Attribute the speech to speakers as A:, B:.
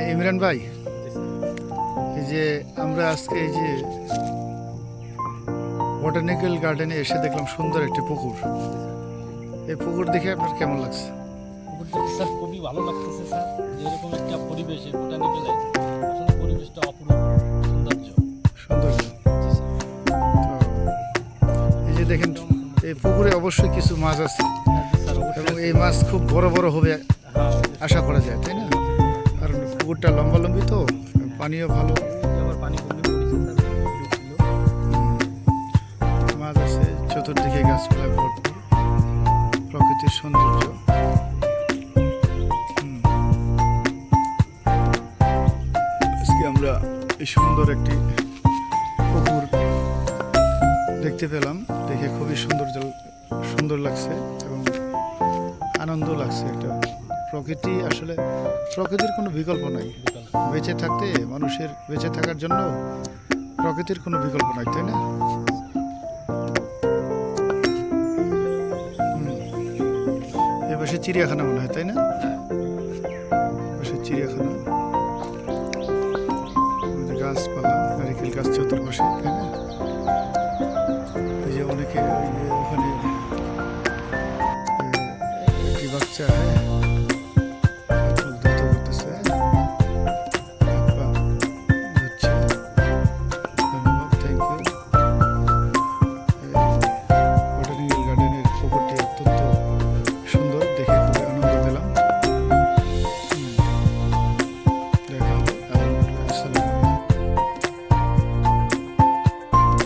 A: হ্যাঁ ইমরান ভাই। এই যে আমরা আজকে এই যে বটানিক্যাল গার্ডেনে এসে দেখলাম সুন্দর একটি পুকুর। এই পুকুর দেখে আপনার কেমন লাগছে?
B: পুকুরটা স্যার খুবই ভালো লাগতেছে স্যার। যে এরকম একটা পরিবেশে বোটানিক্যালে আসলে পরিবেশটা অপরূপ সৌন্দর্য।
A: সুন্দর
B: জি স্যার।
A: তো এই যে দেখেন এই পুকুরে অবশ্যই কিছু মাছ আছে।
B: হ্যাঁ,
A: এবং এই মাছ খুব বড় বড় হবে
B: হ্যাঁ
A: আশা করা যায় তাই না? পুকুরটা লম্বা লম্বি তো পানিও ভালো।
B: পানি।
A: মাছ আছে চতুর্দিকে গাছপালা ভর্তি প্রকৃতির সৌন্দর্য। আজকে আমরা এই সুন্দর একটি পুকুর দেখতে পেলাম। দেখে খুবই সুন্দর সুন্দর লাগছে এবং আনন্দ লাগছে একটা। প্রকৃতি আসলে প্রকৃতির কোনো বিকল্প নাই। বেঁচে থাকতে মানুষের, বেঁচে থাকার জন্য প্রকৃতির কোনো বিকল্প নাই, তাই না? এপাশে চিড়িয়াখানা মনে হয়, তাই না? চিড়িয়াখানা। গাছপালা, নারিকেল গাছ চতুর্পাশে, তাই না? এই যে অনেকে ওখানে বাচ্চা